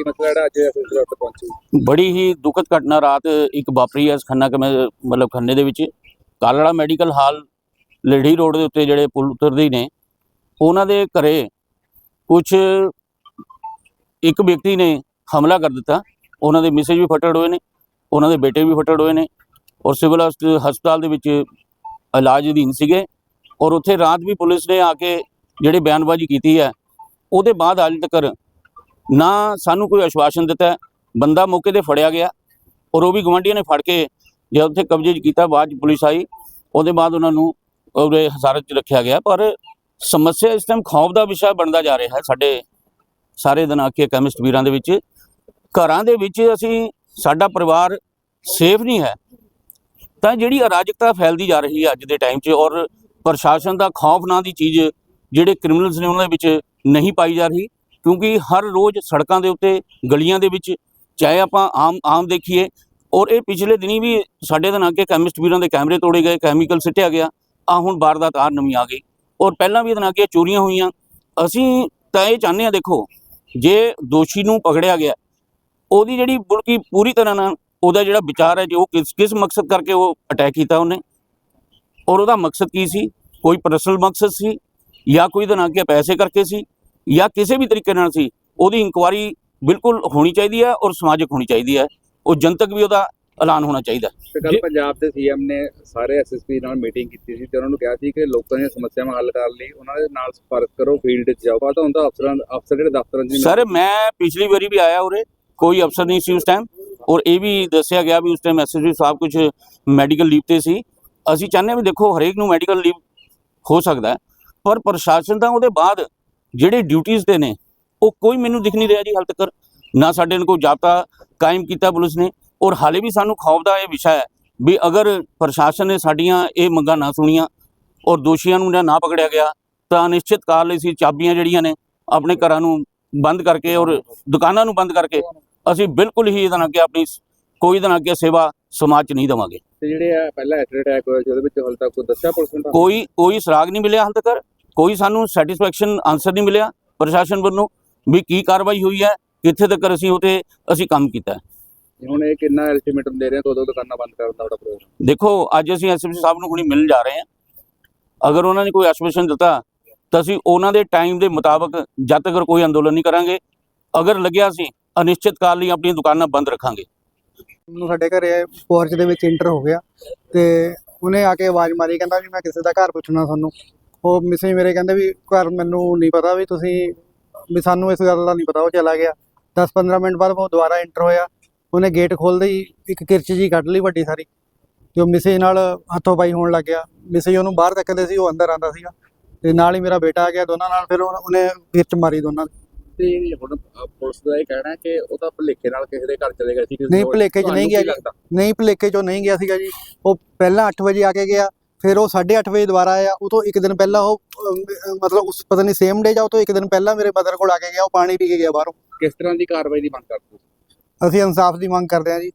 ਕੀ ਮਸਲਾ ਜਿਹੜਾ ਅੱਜ ਐਸਐਸਪੀ ਦਫ਼ਤਰ ਪਹੁੰਚੇ ਬੜੀ ਹੀ ਦੁਖਦ ਘਟਨਾ ਰਾਤ ਇੱਕ ਵਾਪਰੀ ਹੈ, ਖੰਨਾ ਕਮੇ ਮਤਲਬ ਖੰਨੇ ਦੇ ਵਿੱਚ। Kalra medical hall lady road ਦੇ ਉੱਤੇ ਜਿਹੜੇ ਪੁਲ ਉਤਰਦੇ ਨੇ, ਉਹਨਾਂ ਦੇ ਘਰੇ ਕੁਝ ਇੱਕ ਵਿਅਕਤੀ ਨੇ ਹਮਲਾ ਕਰ ਦਿੱਤਾ। ਉਹਨਾਂ ਦੇ ਮਿਸੇਜ ਵੀ ਫਟੜ ਹੋਏ ਨੇ, ਉਹਨਾਂ ਦੇ ਬੇਟੇ ਵੀ ਫਟੜ ਹੋਏ ਨੇ ਔਰ ਸਿਵਲ ਹਸਪ- ਹਸਪਤਾਲ ਦੇ ਵਿੱਚ ਇਲਾਜ ਅਧੀਨ ਸੀਗੇ ਔਰ ਉੱਥੇ ਰਾਤ ਵੀ ਪੁਲਿਸ ਨੇ ਆ ਕੇ ਜਿਹੜੀ ਬਿਆਨਬਾਜ਼ੀ ਕੀਤੀ ਹੈ, ਉਹਦੇ ਬਾਅਦ ਅੱਜ ਤੱਕ ਨਾ ਸਾਨੂੰ ਕੋਈ ਆਸ਼ਵਾਸਨ ਦਿੱਤਾ ਬੰਦਾ ਮੌਕੇ ਤੇ ਫੜਿਆ ਗਿਆ ਔਰ ਉਹ ਵੀ ਗਵਾਂਢੀਆਂ ਨੇ ਫੜ ਕੇ ਜੇ ਉੱਥੇ ਕਬਜ਼ੇ 'ਚ ਕੀਤਾ, ਬਾਅਦ 'ਚ ਪੁਲਿਸ ਆਈ, ਉਹਦੇ ਬਾਅਦ ਉਹਨਾਂ ਨੂੰ ਉਹਦੇ ਹਜ਼ਾਰਤ 'ਚ ਰੱਖਿਆ ਗਿਆ। ਪਰ ਸਮੱਸਿਆ ਇਸ ਟਾਈਮ ਖੌਫ ਦਾ ਵਿਸ਼ਾ ਬਣਦਾ ਜਾ ਰਿਹਾ ਹੈ ਸਾਡੇ ਸਾਰੇ ਦਿਨ ਦਿਨਾਕੇ ਕੈਮਿਸਟ ਵੀਰਾਂ ਦੇ ਵਿੱਚ। ਘਰਾਂ ਦੇ ਵਿੱਚ ਅਸੀਂ, ਸਾਡਾ ਪਰਿਵਾਰ ਸੇਫ ਨਹੀਂ ਹੈ। ਤਾਂ ਜਿਹੜੀ ਅਰਾਜਕਤਾ ਫੈਲਦੀ ਜਾ ਰਹੀ ਹੈ ਅੱਜ ਦੇ ਟਾਈਮ 'ਚ ਔਰ ਪ੍ਰਸ਼ਾਸਨ ਦਾ ਖੌਫ ਨਾਂ ਦੀ ਚੀਜ਼ ਜਿਹੜੇ ਕ੍ਰਿਮੀਨਲਸ ਨੇ ਉਹਨਾਂ ਦੇ ਵਿੱਚ ਨਹੀਂ ਪਾਈ ਜਾ ਰਹੀ ਕਿਉਂਕਿ ਹਰ ਰੋਜ਼ ਸੜਕਾਂ ਦੇ ਉੱਤੇ ਗਲੀਆਂ ਦੇ ਵਿੱਚ, ਚਾਹੇ ਆਪਾਂ ਆਮ ਆਮ ਦੇਖੀਏ, ਔਰ ਇਹ ਪਿਛਲੇ ਦਿਨੀ ਵੀ ਸਾਡੇ ਦੇ ਨਾਕੇ ਕੈਮਿਸਟ ਵੀਰਾਂ ਦੇ ਕੈਮਰੇ ਤੋੜੇ ਗਏ ਕੈਮੀਕਲ ਸਿੱਟਿਆ ਗਿਆ ਆ ਹੁਣ ਵਾਰਦਾਤ ਆ ਨਵੀਂ ਆ ਗਈ। ਔਰ ਪਹਿਲਾਂ ਵੀ ਇਹਦੇ ਨਾਕੇ ਚੋਰੀਆਂ ਹੋਈਆਂ। ਅਸੀਂ ਤਾਂ ਇਹ ਚਾਹੁੰਦੇ ਆ ਦੇਖੋ, ਜੇ ਦੋਸ਼ੀ ਨੂੰ ਪਕੜਿਆ ਗਿਆ, ਉਹਦੀ ਜਿਹੜੀ ਬੁਲਕੀ ਪੂਰੀ ਤਰ੍ਹਾਂ ਨਾਲ ਉਹਦਾ ਜਿਹੜਾ ਵਿਚਾਰ ਹੈ, ਜੋ ਕਿਸ ਕਿਸ ਮਕਸਦ ਕਰਕੇ ਉਹ ਅਟੈਕ ਕੀਤਾ ਉਹਨੇ, ਔਰ ਉਹਦਾ ਮਕਸਦ ਕੀ ਸੀ? ਕੋਈ ਪਰਸਨਲ ਮਕਸਦ ਸੀ ਜਾਂ ਕੋਈ ਦੇ ਨਾਕੇ ਪੈਸੇ ਕਰਕੇ ਸੀ? ਜਾਂ ਕਿਸੇ ਵੀ ਤਰੀਕੇ ਨਾਲ ਸੀ ਉਹਦੀ ਇਨਕੁਆਰੀ ਬਿਲਕੁਲ ਹੋਣੀ ਚਾਹੀਦੀ ਹੈ ਔਰ ਸਮਾਜਿਕ ਹੋਣੀ ਚਾਹੀਦੀ ਹੈ। ਉਹ ਜਨਤਕ ਵੀ ਉਹਦਾ ਐਲਾਨ ਹੋਣਾ ਚਾਹੀਦਾ। ਤੇ ਕੱਲ ਪੰਜਾਬ ਦੇ ਸੀਐਮ ਨੇ ਸਾਰੇ ਐਸਐਸਪੀ ਨਾਲ ਮੀਟਿੰਗ ਕੀਤੀ ਸੀ ਤੇ ਉਹਨਾਂ ਨੂੰ ਕਿਹਾ ਸੀ ਕਿ ਲੋਕਾਂ ਦੀਆਂ ਸਮੱਸਿਆਵਾਂ ਹੱਲ ਕਰਨ ਲਈ ਉਹਨਾਂ ਦੇ ਨਾਲ ਸੰਪਰਕ ਕਰੋ ਫੀਲਡ 'ਚ ਜਾਓ। ਪਤਾ ਹੁੰਦਾ ਅਫਸਰਾਂ ਅਫਸਰ ਜਿਹੜੇ ਦਫ਼ਤਰਾਂ 'ਚ ਸਰ ਮੈਂ ਪਿਛਲੀ ਵਾਰੀ ਵੀ ਆਇਆ ਉਰੇ ਕੋਈ ਅਫਸਰ ਨਹੀਂ ਸੀ ਉਸ ਟਾਈਮ ਔਰ ਇਹ ਵੀ ਦੱਸਿਆ ਗਿਆ ਵੀ ਉਸ ਟਾਈਮ ਐਸਐਸਪੀ ਸਾਹਿਬ ਕੁਝ ਮੈਡੀਕਲ ਲੀਵ ਤੇ ਸੀ। ਅਸੀਂ ਚਾਹੁੰਦੇ ਹਾਂ ਵੀ ਦੇਖੋ ਹਰੇਕ ਨੂੰ ਮੈਡੀਕਲ ਲੀਵ ਹੋ ਸਕਦਾ ਪਰ ਪ੍ਰਸ਼ਾਸਨ ਤਾਂ ਉਹਦੇ ਬਾਅਦ ਜਿਹੜੇ ਡਿਊਟੀਆਂ ਤੇ ਨੇ ਉਹ ਕੋਈ ਮੈਨੂੰ ਦਿਖ ਨਹੀਂ ਰਿਹਾ ਜੀ ਹਾਲ ਤੱਕ। ਨਾ ਸਾਡੇ ਨੂੰ ਕੋਈ ਜਾਬਤਾ ਕਾਇਮ ਕੀਤਾ ਪੁਲਿਸ ਨੇ ਔਰ ਹਾਲੇ ਵੀ ਸਾਨੂੰ ਖੌਫ ਦਾ ਇਹ ਵਿਸ਼ਾ ਹੈ ਵੀ ਅਗਰ ਪ੍ਰਸ਼ਾਸਨ ਨੇ ਸਾਡੀਆਂ ਇਹ ਮੰਗਾਂ ਨਾ ਸੁਣੀਆਂ ਔਰ ਦੋਸ਼ੀਆਂ ਨੂੰ ਨਾ ਪਕੜਿਆ ਗਿਆ ਤਾਂ ਨਿਸ਼ਚਿਤ ਕਾਲ ਲਈ ਸੀ ਚਾਬੀਆਂ ਜਿਹੜੀਆਂ ਨੇ ਆਪਣੇ ਘਰਾਂ ਨੂੰ ਬੰਦ ਕਰਕੇ ਔਰ ਦੁਕਾਨਾਂ ਨੂੰ ਬੰਦ ਕਰਕੇ ਅਸੀਂ ਬਿਲਕੁਲ ਹੀ ਇਹਦਾ ਨਾ ਕਿ ਆਪਣੀ ਕੋਈ ਇਹਦਾ ਨਾ ਕਿ ਸੇਵਾ ਸਮਾਜ 'ਚ ਨਹੀਂ ਦੇਵਾਂਗੇ। ਤੇ ਜਿਹੜੇ ਆ ਪਹਿਲਾ ਐਸਿਡ ਅਟੈਕ ਹੋਇਆ ਸੀ ਉਹਦੇ ਵਿੱਚ ਹਾਲ ਤੱਕ ਕੋਈ ਦੱਸਿਆ ਪੁਲਿਸ ਨੇ? ਕੋਈ ਕੋਈ ਸੁਰਾਗ ਨਹੀਂ ਮਿਲਿਆ ਹਾਲ ਤੱਕ। ਕੋਈ ਸਾਨੂੰ ਸੈਟੀਸਫੈਕਸ਼ਨ ਆਨਸਰ ਨਹੀਂ ਮਿਲਿਆ ਪ੍ਰਸ਼ਾਸਨ ਵੱਲੋਂ ਵੀ ਕੀ ਕਾਰਵਾਈ ਹੋਈ ਹੈ ਕਿੱਥੇ ਤੱਕ ਅਸੀਂ ਉਤੇ ਅਸੀਂ ਕੰਮ ਕੀਤਾ ਹੈ। ਹੁਣ ਇਹ ਕਿੰਨਾ ਅਲਟੀਮੇਟਮ ਦੇ ਰਹੇ ਆ ਦੋ ਦੋ ਦੁਕਾਨਾਂ ਬੰਦ ਕਰਨ ਦਾ ਤੁਹਾਡਾ ਪ੍ਰੋਗਰਾਮ? ਦੇਖੋ ਅੱਜ ਅਸੀਂ ਐਸਐਸਪੀ ਸਾਹਿਬ ਨੂੰ ਹੁਣੀ ਮਿਲਣ ਜਾ ਰਹੇ ਹਾਂ। ਅਗਰ ਉਹਨਾਂ ਨੇ ਕੋਈ ਆਸ਼ਵਾਸਨ ਦਿੱਤਾ ਤਾਂ ਅਸੀਂ ਉਹਨਾਂ ਦੇ ਟਾਈਮ ਦੇ ਮੁਤਾਬਕ ਜਦ ਤੱਕ ਕੋਈ ਅੰਦੋਲਨ ਨਹੀਂ ਕਰਾਂਗੇ। ਅਗਰ ਲੱਗਿਆ ਅਸੀਂ ਅਨਿਸ਼ਚਿਤ ਕਾਲ ਲਈ ਆਪਣੀਆਂ ਦੁਕਾਨਾਂ ਬੰਦ ਰੱਖਾਂਗੇ। ਨੂੰ ਸਾਡੇ ਘਰੇ ਪੋਰਚ ਦੇ ਵਿੱਚ ਇੰਟਰ ਹੋ ਗਿਆ ਤੇ ਉਹਨੇ ਆ ਕੇ ਆਵਾਜ਼ ਮਾਰੀ ਕਹਿੰਦਾ ਵੀ ਮੈਂ ਕਿਸੇ ਦਾ ਘਰ ਪੁੱਛਣਾ ਤੁਹਾਨੂੰ ਉਹ ਮਿਸੇ ਮੇਰੇ ਕਹਿੰਦੇ ਵੀ ਘਰ ਮੈਨੂੰ ਨਹੀਂ ਪਤਾ ਵੀ ਤੁਸੀਂ ਵੀ ਸਾਨੂੰ ਇਸ ਗੱਲ ਦਾ ਨਹੀਂ ਪਤਾ ਉਹ ਚਲਾ ਗਿਆ। 10-15 ਮਿੰਟ ਬਾਅਦ ਉਹ ਦੁਬਾਰਾ ਇੰਟਰ ਹੋਇਆ। ਉਹਨੇ ਗੇਟ ਖੋਲਦੇ ਹੀ ਇੱਕ ਕਿਰਚ ਜੀ ਕੱਢ ਲਈ ਵੱਡੀ ਸਾਰੀ। ਤੇ ਉਹ ਮਿਸੇ ਨਾਲ ਹੱਥੋਂ ਪਾਈ ਹੋਣ ਲੱਗ ਗਿਆ। ਮਿਸੇ ਉਹਨੂੰ ਬਾਹਰ ਤੱਕਦੇ ਸੀ ਉਹ ਅੰਦਰ ਆਂਦਾ ਸੀਗਾ। ਤੇ ਨਾਲ ਹੀ ਮੇਰਾ ਬੇਟਾ ਆ ਗਿਆ ਦੋਨਾਂ ਨਾਲ ਫਿਰ ਉਹ- ਉਹਨੇ ਕਿਰਚ ਮਾਰੀ ਦੋਨਾਂ। ਤੇ ਹੁਣ ਪੁਲਿਸ ਦਾ ਇਹ ਕਹਿਣਾ ਕਿ ਉਹ ਤਾਂ ਭੁਲੇਖੇ ਨਾਲ ਕਿਸੇ ਦੇ ਘਰ ਚਲੇ ਗਏ ਸੀ ਨਹੀਂ, ਭੁਲੇਖੇ 'ਚ ਨਹੀਂ ਗਿਆ? ਨਹੀਂ ਭੁਲੇਖੇ ਚੋਂ ਨਹੀਂ ਗਿਆ ਸੀਗਾ ਜੀ। ਉਹ ਪਹਿਲਾਂ 8 ਵਜੇ ਆ ਕੇ ਗਿਆ। ਫਿਰ ਉਹ 8:30 ਵਜੇ ਦੁਬਾਰਾ ਆਇਆ ਉਹ ਤੋਂ ਇੱਕ ਦਿਨ ਪਹਿਲਾਂ ਉਹ ਮਤਲਬ ਉਸ ਪਤਾ ਨਹੀਂ ਸੇਮ ਡੇ ਜਾਂ ਉਹ ਤੋਂ ਇੱਕ ਦਿਨ ਪਹਿਲਾਂ ਮੇਰੇ ਮਦਰ ਕੋਲ ਆ ਕੇ ਗਿਆ ਉਹ ਪਾਣੀ ਪੀ ਕੇ ਗਿਆ ਬਾਹਰੋਂ ਕਿਸ ਤਰ੍ਹਾਂ ਦੀ ਕਾਰਵਾਈ ਦੀ ਮੰਗ ਕਰਦੇ ਹੋ? ਅਸੀਂ ਇਨਸਾਫ ਦੀ ਮੰਗ ਕਰਦੇ ਹਾਂ ਜੀ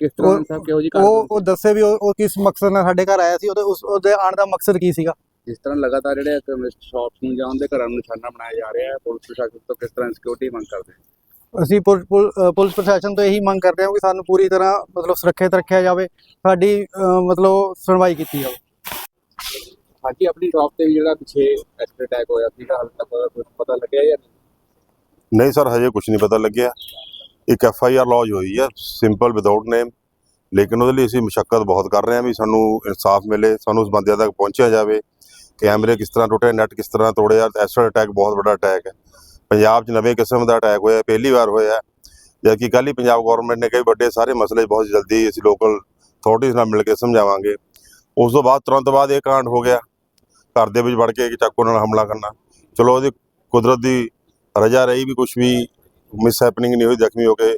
ਕਿਸ ਤਰ੍ਹਾਂ ਸਾਹਿਬ ਕਿਹੋ ਜੀ ਉਹ ਉਹ ਦੱਸੇ ਵੀ ਉਹ ਕਿਸ ਮਕਸਦ ਨਾਲ ਸਾਡੇ ਘਰ ਆਇਆ ਸੀ ਉਹਦੇ ਉਸ ਉਹਦੇ ਆਉਣ ਦਾ ਮਕਸਦ ਕੀ ਸੀਗਾ ਜਿਸ ਤਰ੍ਹਾਂ ਲਗਾਤਾਰ ਜਿਹੜੇ ਕਮਿਊਨਿਸਟ ਸ਼ਾਪਸ ਨੂੰ ਜਾਂ ਉਹਦੇ ਘਰਾਂ ਨੂੰ ਨਿਸ਼ਾਨਾ ਬਣਾਇਆ ਜਾ ਰਿਹਾ ਹੈ ਪੁਲਿਸ ਪ੍ਰਸ਼ਾਸਨ ਤੋਂ ਕਿਸ ਤਰ੍ਹਾਂ ਸਿਕਿਉਰਿਟੀ ਮੰਗ ਕਰਦੇ? ਅਸੀਂ ਪੁਲਿਸ ਪ੍ਰਸ਼ਾਸਨ ਤੋਂ ਇਹੀ ਮੰਗ ਕਰਦੇ ਹਾਂ ਕਿ ਸਾਨੂੰ ਪੂਰੀ ਤਰ੍ਹਾਂ ਮਤਲਬ ਸੁਰੱਖਿਅਤ ਰੱਖਿਆ ਜਾਵੇ ਸਾਡੀ ਮਤਲਬ ਸੁਣਵਾਈ ਕੀਤੀ ਜਾਵੇ। ਹਾਂਜੀ ਆਪਣੀ ਸ਼ਾਪ ਤੇ ਵੀ ਜਿਹੜਾ ਪਿੱਛੇ ਐਕਸੀਡੈਂਟ ਅਟੈਕ ਹੋਇਆ ਸੀਗਾ ਹਾਲੇ ਤੱਕ ਕੁਝ ਪਤਾ ਲੱਗਿਆ ਜਾਂ ਨਹੀਂ? ਨਹੀਂ ਸਰ ਹਜੇ ਕੁਝ ਨਹੀਂ ਪਤਾ ਲੱਗਿਆ। ਇੱਕ ਐਫ ਆਈ ਆਰ ਲੌਜ ਹੋਈ ਹੈ ਸਿੰਪਲ ਵਿਦਆਊਟ ਨੇਮ ਲੇਕਿਨ ਉਹਦੇ ਲਈ ਅਸੀਂ ਮੁਸ਼ਕਲ ਬਹੁਤ ਕਰ ਰਹੇ ਹਾਂ ਵੀ ਸਾਨੂੰ ਇਨਸਾਫ ਮਿਲੇ ਸਾਨੂੰ ਉਸ ਬੰਦਿਆਂ ਤੱਕ ਪਹੁੰਚਿਆ ਜਾਵੇ। ਕੈਮਰੇ ਕਿਸ ਤਰ੍ਹਾਂ ਟੁੱਟੇ ਨੈਟ ਕਿਸ ਤਰ੍ਹਾਂ ਤੋੜਿਆ ਐਸਡ ਅਟੈਕ ਬਹੁਤ ਵੱਡਾ ਅਟੈਕ ਹੈ। ਪੰਜਾਬ 'ਚ ਨਵੇਂ ਕਿਸਮ ਦਾ ਅਟੈਕ ਹੋਇਆ, ਪਹਿਲੀ ਵਾਰ ਹੋਇਆ। ਜਦਕਿ ਕੱਲ੍ਹ ਹੀ ਪੰਜਾਬ ਗਵਰਨਮੈਂਟ ਨੇ ਕਈ ਵੱਡੇ ਸਾਰੇ ਮਸਲੇ ਬਹੁਤ ਜਲਦੀ ਅਸੀਂ ਲੋਕਲ ਅਥਾਰਟੀਜ਼ ਨਾਲ ਮਿਲ ਕੇ ਸਮਝਾਵਾਂਗੇ। ਉਸ ਤੋਂ ਬਾਅਦ ਤੁਰੰਤ ਬਾਅਦ ਇਹ ਕਾਂਡ ਹੋ ਗਿਆ। ਘਰ ਦੇ ਵਿੱਚ ਵੜ ਕੇ ਇੱਕ ਚਾਕੂ ਨਾਲ ਹਮਲਾ ਕਰਨਾ। ਚਲੋ ਉਹਦੀ ਕੁਦਰਤ ਦੀ ਰਜਾ ਰਹੀ ਵੀ ਕੁਝ ਵੀ ਮਿਸ ਹੈਪਨਿੰਗ ਨਹੀਂ ਹੋਈ, ਜ਼ਖਮੀ ਹੋ ਕੇ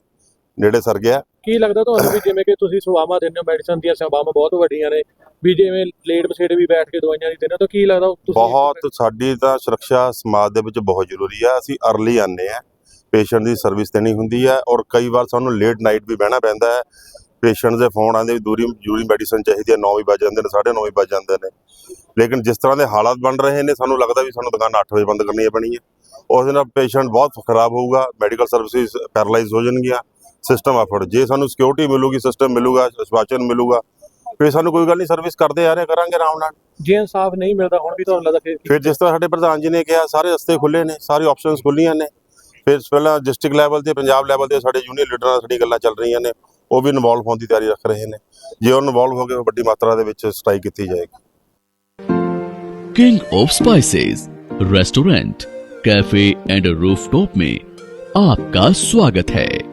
ਨੇੜੇ ਸਰ ਗਿਆ। ਕੀ ਲੱਗਦਾ ਤੁਹਾਨੂੰ ਵੀ ਜਿਵੇਂ ਕਿ ਤੁਸੀਂ ਸੇਵਾਵਾਂ ਦਿੰਦੇ ਹੋ ਮੈਡੀਸਨ ਦੀਆਂ ਸੇਵਾਵਾਂ ਬਹੁਤ ਵੱਡੀਆਂ ਨੇ, ਵੀ ਜਿਵੇਂ ਲੇਟ ਬਸੇੜੇ ਵੀ ਬੈਠ ਕੇ ਦਵਾਈਆਂ ਨਹੀਂ ਦਿੰਦੇ, ਤਾਂ ਕੀ ਲੱਗਦਾ ਤੁਸੀਂ ਬਹੁਤ ਸਾਡੀ ਤਾਂ ਸੁਰੱਖਿਆ ਸਮਾਜ ਦੇ ਵਿੱਚ ਬਹੁਤ ਜ਼ਰੂਰੀ ਆ, ਅਸੀਂ ਅਰਲੀ ਆਨੇ ਆ ਪੇਸ਼ੈਂਟ ਦੀ ਸਰਵਿਸ ਦੇਣੀ ਹੁੰਦੀ ਹੈ ਔਰ ਕਈ ਵਾਰ ਸਾਨੂੰ ਲੇਟ ਨਾਈਟ ਵੀ ਬਹਿਣਾ ਪੈਂਦਾ ਹੈ ਪੇਸ਼ੈਂਟ ਦੇ ਫੋਨ ਆਉਂਦੇ ਵੀ ਦੂਰੀ, ਜ਼ਰੂਰੀ ਮੈਡੀਸਨ ਚਾਹੀਦੀ ਹੈ 9 ਵੀ ਵੱਜ ਜਾਂਦੇ ਨੇ 9:30 ਵੀ ਵੱਜ ਜਾਂਦੇ ਨੇ, ਲੇਕਿਨ ਜਿਸ ਤਰ੍ਹਾਂ ਦੇ ਹਾਲਾਤ ਬਣ ਰਹੇ ਨੇ, ਸਾਨੂੰ ਲੱਗਦਾ ਵੀ ਸਾਨੂੰ ਦੁਕਾਨ 8 ਵਜੇ ਬੰਦ ਕਰਨੀ ਪੈਣੀ ਹੈ, ਉਸ ਦੇ ਨਾਲ ਪੇਸ਼ੈਂਟ ਬਹੁਤ ਖਰਾਬ ਹੋਊਗਾ ਮੈਡੀਕਲ ਸਰਵਿਸਿਜ਼ ਪੈਰਲਾਈਜ਼ ਹੋ ਜਾਣਗੀਆਂ ਸਿਸਟਮ ਆਫੜ ਜੇ ਸਾਨੂੰ ਸਿਕਿਉਰਿਟੀ ਮਿਲੂਗੀ ਸਿਸਟਮ ਮਿਲੂਗਾ ਸਵਾਚਨ ਮਿਲੂਗਾ ਫਿਰ ਸਾਨੂੰ ਕੋਈ ਗੱਲ ਨਹੀਂ ਸਰਵਿਸ ਕਰਦੇ ਆ ਰਹੇ ਕਰਾਂਗੇ ਆਰਾਮ ਨਾਲ ਜੇ ਇਨਸਾਫ ਨਹੀਂ ਮਿਲਦਾ ਹੁਣ ਵੀ ਤੁਹਾਨੂੰ ਲੱਗਦਾ ਫਿਰ ਫਿਰ ਜਿਸ ਤਰ੍ਹਾਂ ਸਾਡੇ ਪ੍ਰਧਾਨ ਜੀ ਨੇ ਕਿਹਾ ਸਾਰੇ ਰਸਤੇ ਖੁੱਲੇ ਨੇ ਸਾਰੀ ਆਪਸ਼ਨਸ ਖੁੱਲੀਆਂ ਨੇ ਫਿਰ ਪਹਿਲਾਂ ਡਿਸਟ੍ਰਿਕਟ ਲੈਵਲ ਤੇ ਪੰਜਾਬ ਲੈਵਲ ਤੇ ਸਾਡੇ ਜੂਨੀਅਰ ਲੀਡਰਾਂ ਨਾਲ ਸਾਡੀ ਗੱਲਾਂ ਚੱਲ ਰਹੀਆਂ ਨੇ ਉਹ ਵੀ ਇਨਵੋਲਵ ਹੋਣ ਦੀ ਤਿਆਰੀ ਰੱਖ ਰਹੇ ਨੇ ਜੇ ਉਹ ਇਨਵੋਲਵ ਹੋ ਗਏ ਵੱਡੀ ਮਾਤਰਾ ਦੇ ਵਿੱਚ ਸਟ੍ਰਾਈਕ ਕੀਤੀ ਜਾਏਗੀ king of spices restaurant cafe and rooftop में आपका स्वागत है